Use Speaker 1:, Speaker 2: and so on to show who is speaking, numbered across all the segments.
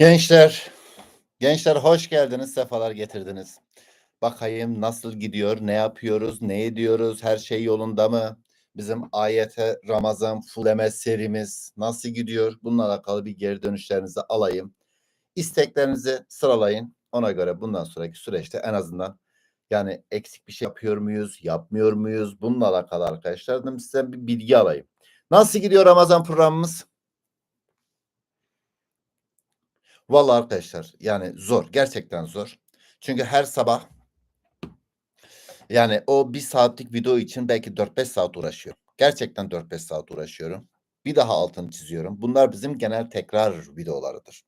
Speaker 1: Gençler, gençler hoş geldiniz, sefalar getirdiniz. Bakayım nasıl gidiyor, ne yapıyoruz, ne ediyoruz, her şey yolunda mı? Bizim ayete Ramazan Fuleme serimiz nasıl gidiyor? Bununla alakalı bir geri dönüşlerinizi alayım. İsteklerinizi sıralayın. Ona göre bundan sonraki süreçte en azından yani eksik bir şey yapıyor muyuz, yapmıyor muyuz? Bununla alakalı arkadaşlar dedim size bir bilgi alayım. Nasıl gidiyor Ramazan programımız? Vallahi arkadaşlar yani zor. Gerçekten zor. Çünkü her sabah yani o bir saatlik video için belki 4-5 saat uğraşıyorum. Gerçekten 4-5 saat uğraşıyorum. Bir daha altını çiziyorum. Bunlar bizim genel tekrar videolarıdır.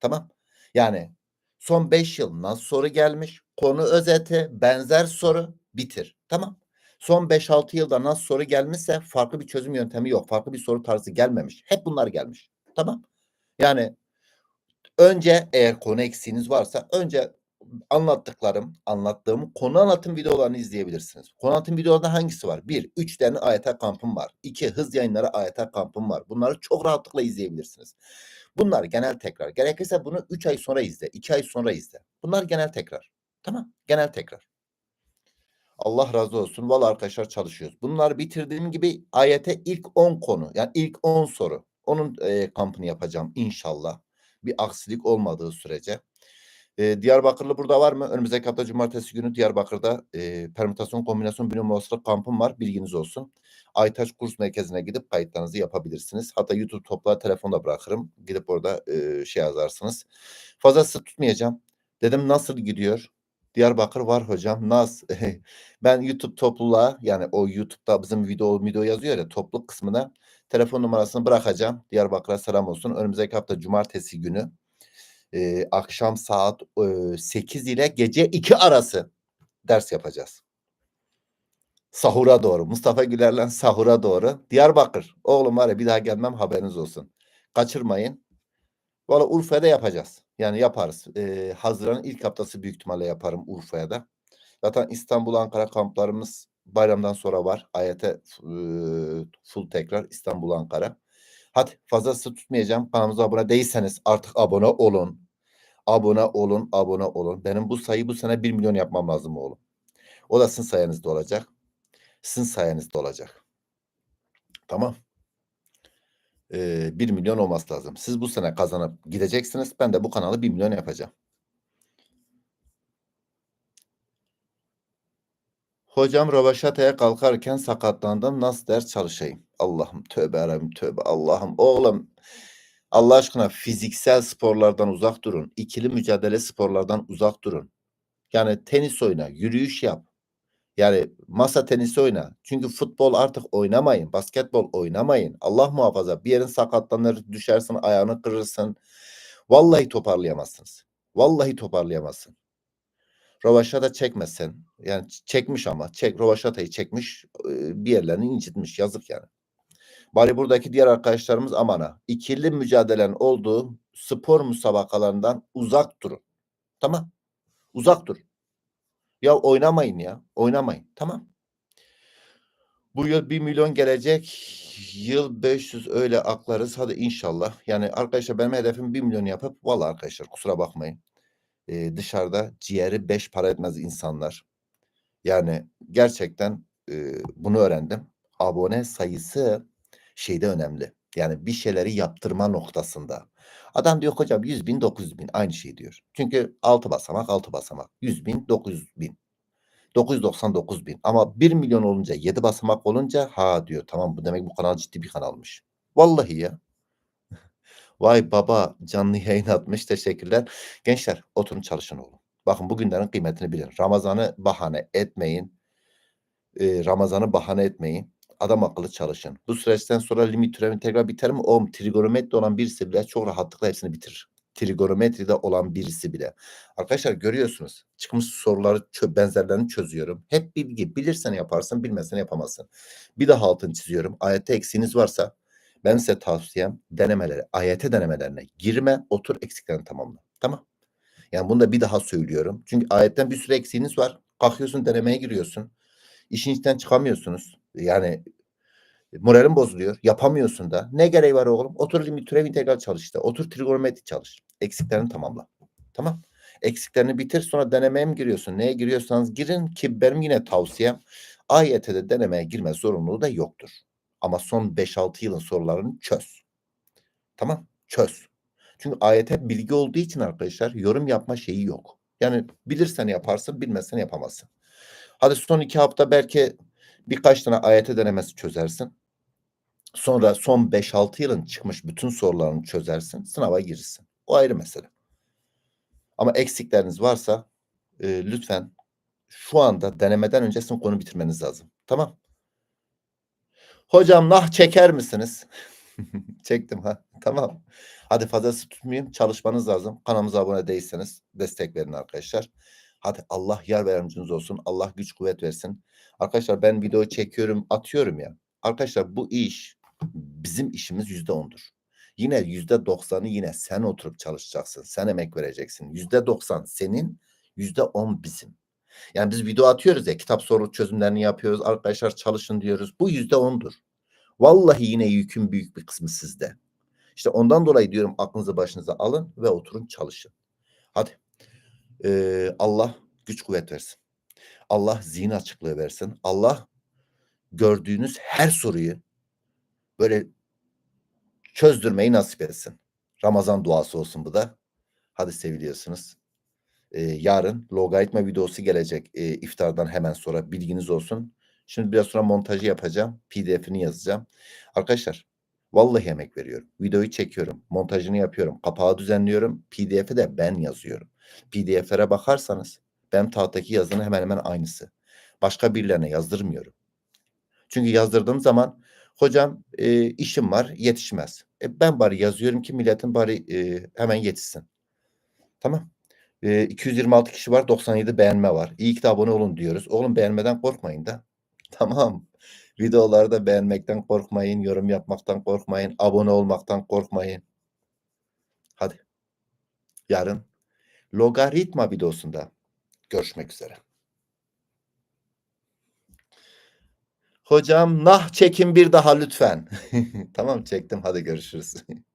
Speaker 1: Tamam. Yani son 5 yıl nasıl soru gelmiş? Konu özeti, benzer soru, bitir. Tamam. Son 5-6 yılda nasıl soru gelmişse farklı bir çözüm yöntemi yok. Farklı bir soru tarzı gelmemiş. Hep bunlar gelmiş. Tamam. Yani önce eğer konu eksiğiniz varsa önce anlattıklarım, anlattığım konu anlatım videolarını izleyebilirsiniz. Konu anlatım videolarında hangisi var? Bir, üç tane AYT kampım var. İki, hız yayınları AYT kampım var. Bunları çok rahatlıkla izleyebilirsiniz. Bunlar genel tekrar. Gerekirse bunu üç ay sonra izle, iki ay sonra izle. Bunlar genel tekrar. Tamam, genel tekrar. Allah razı olsun. Valla arkadaşlar çalışıyoruz. Bunları bitirdiğim gibi AYT ilk 10 konu. Yani ilk 10 soru. Onun e, kampını yapacağım inşallah. Bir aksilik olmadığı sürece. E, Diyarbakırlı burada var mı? Önümüzdeki hafta cumartesi günü Diyarbakır'da e, permütasyon kombinasyon bilim olasılık kampım var. Bilginiz olsun. Aytaç kurs merkezine gidip kayıtlarınızı yapabilirsiniz. Hatta YouTube topla telefonda bırakırım. Gidip orada e, şey yazarsınız. Fazla sık tutmayacağım. Dedim nasıl gidiyor? Diyarbakır var hocam. Nas. ben YouTube topluluğa yani o YouTube'da bizim video video yazıyor ya topluluk kısmına telefon numarasını bırakacağım. Diyarbakır'a selam olsun. Önümüzdeki hafta cumartesi günü e, akşam saat e, 8 ile gece 2 arası ders yapacağız. Sahura doğru. Mustafa Güler'le sahura doğru. Diyarbakır. Oğlum var ya bir daha gelmem haberiniz olsun. Kaçırmayın. Valla Urfa'da yapacağız. Yani yaparız. Ee, Haziran'ın ilk haftası büyük ihtimalle yaparım Urfa'ya da. Zaten İstanbul, Ankara kamplarımız bayramdan sonra var. AYT e, full tekrar İstanbul, Ankara. Hadi fazlası tutmayacağım. Kanalımıza abone değilseniz artık abone olun. Abone olun, abone olun. Benim bu sayı bu sene 1 milyon yapmam lazım oğlum. O da sizin sayenizde olacak. Sizin sayenizde olacak. Tamam. Ee, 1 milyon olması lazım. Siz bu sene kazanıp gideceksiniz. Ben de bu kanalı 1 milyon yapacağım. Hocam Rovaşata'ya kalkarken sakatlandım. Nasıl ders çalışayım? Allah'ım tövbe aram tövbe Allah'ım. Oğlum Allah aşkına fiziksel sporlardan uzak durun. İkili mücadele sporlardan uzak durun. Yani tenis oyna, yürüyüş yap. Yani masa tenisi oyna. Çünkü futbol artık oynamayın. Basketbol oynamayın. Allah muhafaza bir yerin sakatlanır, düşersin, ayağını kırırsın. Vallahi toparlayamazsınız. Vallahi toparlayamazsın. Rovaşata çekmesen yani çekmiş ama çek Rovaşata'yı çekmiş bir yerlerini incitmiş yazık yani. Bari buradaki diğer arkadaşlarımız amana. İkili mücadelen olduğu spor müsabakalarından uzak durun. Tamam. Uzak durun. Ya oynamayın ya. Oynamayın. Tamam. Bu yıl 1 milyon gelecek. Yıl 500 öyle aklarız. Hadi inşallah. Yani arkadaşlar benim hedefim 1 milyon yapıp valla arkadaşlar kusura bakmayın. Ee, dışarıda ciğeri 5 para etmez insanlar. Yani gerçekten e, bunu öğrendim. Abone sayısı şeyde önemli. Yani bir şeyleri yaptırma noktasında. Adam diyor hocam 100 bin 900 bin aynı şey diyor. Çünkü 6 basamak 6 basamak 100 bin 900 bin 999 bin ama 1 milyon olunca 7 basamak olunca ha diyor tamam bu demek bu kanal ciddi bir kanalmış. Vallahi ya. Vay baba canlı yayın atmış teşekkürler. Gençler oturun çalışın oğlum. Bakın bugünlerin kıymetini bilin. Ramazan'ı bahane etmeyin. Ee, Ramazan'ı bahane etmeyin adam akıllı çalışın. Bu süreçten sonra limit türevi tekrar biter mi? O trigonometri olan birisi bile çok rahatlıkla hepsini bitirir. Trigonometride olan birisi bile. Arkadaşlar görüyorsunuz. Çıkmış soruları benzerlerini çözüyorum. Hep bilgi. Bilirsen yaparsın, bilmezsen yapamazsın. Bir daha altını çiziyorum. Ayette eksiğiniz varsa ben size tavsiyem denemeleri, AYT denemelerine girme, otur eksiklerini tamamla. Tamam. Yani bunu da bir daha söylüyorum. Çünkü ayetten bir sürü eksiğiniz var. Kalkıyorsun denemeye giriyorsun. İşin içinden çıkamıyorsunuz. Yani moralin bozuluyor. Yapamıyorsun da. Ne gereği var oğlum? Otur limit türev integral çalış işte. Otur trigonometri çalış. Eksiklerini tamamla. Tamam. Eksiklerini bitir sonra denemeye mi giriyorsun? Neye giriyorsanız girin ki benim yine tavsiyem AYT'de denemeye girme zorunluluğu da yoktur. Ama son 5-6 yılın sorularını çöz. Tamam? Çöz. Çünkü AYT bilgi olduğu için arkadaşlar yorum yapma şeyi yok. Yani bilirsen yaparsın, bilmezsen yapamazsın. Hadi son iki hafta belki birkaç tane AYT denemesi çözersin. Sonra son 5-6 yılın çıkmış bütün sorularını çözersin. Sınava girirsin. O ayrı mesele. Ama eksikleriniz varsa e, lütfen şu anda denemeden önce sizin konu bitirmeniz lazım. Tamam. Hocam nah çeker misiniz? Çektim ha. Tamam. Hadi fazlası tutmayayım. Çalışmanız lazım. Kanalımıza abone değilseniz destek verin arkadaşlar. Hadi Allah yar ve olsun. Allah güç kuvvet versin. Arkadaşlar ben video çekiyorum, atıyorum ya. Arkadaşlar bu iş bizim işimiz yüzde ondur. Yine yüzde doksanı yine sen oturup çalışacaksın. Sen emek vereceksin. Yüzde doksan senin, yüzde on bizim. Yani biz video atıyoruz ya kitap soru çözümlerini yapıyoruz. Arkadaşlar çalışın diyoruz. Bu yüzde ondur. Vallahi yine yükün büyük bir kısmı sizde. İşte ondan dolayı diyorum aklınızı başınıza alın ve oturun çalışın. Hadi. Ee, Allah güç kuvvet versin. Allah zihin açıklığı versin. Allah gördüğünüz her soruyu böyle çözdürmeyi nasip etsin. Ramazan duası olsun bu da. Hadi seviliyorsunuz. Ee, yarın logaritma videosu gelecek e, iftardan hemen sonra bilginiz olsun. Şimdi biraz sonra montajı yapacağım. PDF'ini yazacağım. Arkadaşlar vallahi emek veriyorum. Videoyu çekiyorum. Montajını yapıyorum. Kapağı düzenliyorum. PDF'i de ben yazıyorum. PDF'lere bakarsanız benim tahttaki yazının hemen hemen aynısı. Başka birilerine yazdırmıyorum. Çünkü yazdırdığım zaman hocam e, işim var yetişmez. E, ben bari yazıyorum ki milletin bari e, hemen yetişsin. Tamam. E, 226 kişi var 97 beğenme var. İyi ki de abone olun diyoruz. Oğlum beğenmeden korkmayın da. Tamam. Videoları da beğenmekten korkmayın. Yorum yapmaktan korkmayın. Abone olmaktan korkmayın. Hadi. Yarın logaritma videosunda görüşmek üzere. Hocam nah çekin bir daha lütfen. tamam çektim hadi görüşürüz.